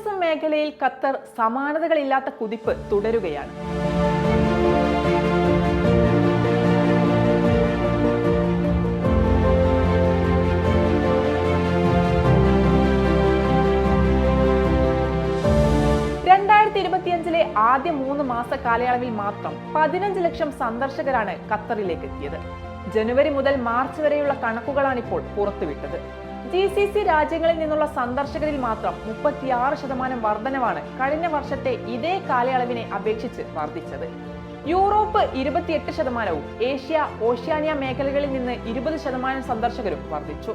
Tourism മേഖലയിൽ Qatar സമാനതകളില്ലാത്ത കുതിപ്പ് തുടരുകയാണ്. രണ്ടായിരത്തി ഇരുപത്തിയഞ്ചിലെ ആദ്യ മൂന്ന് മാസ കാലയളവിൽ മാത്രം പതിനഞ്ച് ലക്ഷം സന്ദർശകരാണ് ഖത്തറിലേക്ക് എത്തിയത് ജനുവരി മുതൽ മാർച്ച് വരെയുള്ള കണക്കുകളാണ് ഇപ്പോൾ പുറത്തുവിട്ടത്. ജി സി സി രാജ്യങ്ങളിൽ നിന്നുള്ള സന്ദർശകരിൽ മാത്രം മുപ്പത്തിയാറ് ശതമാനം വർധനവാണ് കഴിഞ്ഞ വർഷത്തെ ഇതേ കാലയളവിനെ അപേക്ഷിച്ച് വർദ്ധിച്ചത്. യൂറോപ്പ് ഇരുപത്തിയെട്ട് ശതമാനവും ഏഷ്യ ഓഷ്യാനിയ മേഖലകളിൽ നിന്ന് ഇരുപത് ശതമാനം സന്ദർശകരും വർദ്ധിച്ചു.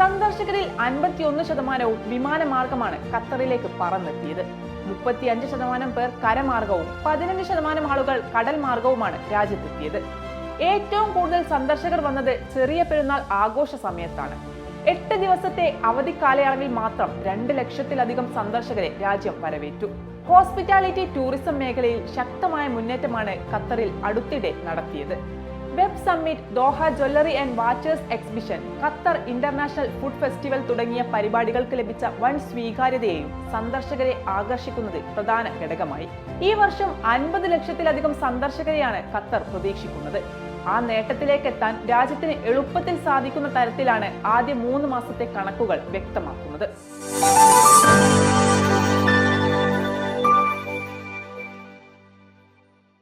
സന്ദർശകരിൽ അൻപത്തിയൊന്ന് ശതമാനവും വിമാനമാർഗമാണ് ഖത്തറിലേക്ക് പറന്നെത്തിയത്. മുപ്പത്തിയഞ്ച് ശതമാനം പേർ കരമാർഗവും പതിനഞ്ച് ശതമാനം ആളുകൾ കടൽ മാർഗവുമാണ് രാജ്യത്തെത്തിയത്. ഏറ്റവും കൂടുതൽ സന്ദർശകർ വന്നത് ചെറിയ പെരുന്നാൾ ആഘോഷ സമയത്താണ്. എട്ട് ദിവസത്തെ അവധി കാലയളവിൽ മാത്രം രണ്ട് ലക്ഷത്തിലധികം സന്ദർശകരെ രാജ്യം വരവേറ്റു. ഹോസ്പിറ്റാലിറ്റി ടൂറിസം മേഖലയിൽ ശക്തമായ മുന്നേറ്റമാണ് ഖത്തറിൽ അടുത്തിടെ നടത്തിയത്. Web summit Doha jewellery and watchers exhibition Qatar international food festival തുടങ്ങിയ പരിപാടികൾക്ക് ലഭിച്ച വൻ സ്വീകാര്യതയെയും സന്ദർശകരെ ആകർഷിക്കുന്നതിൽ പ്രധാന ഘടകമായി. ഈ വർഷം അൻപത് ലക്ഷത്തിലധികം സന്ദർശകരെയാണ് ഖത്തർ പ്രതീക്ഷിക്കുന്നത്. ആ നേട്ടത്തിലേക്ക് എത്താൻ രാജ്യത്തിന് എളുപ്പത്തിൽ സാധിക്കുന്ന തരത്തിലാണ് ആദ്യ മൂന്ന് മാസത്തെ കണക്കുകൾ വ്യക്തമാക്കുന്നത്.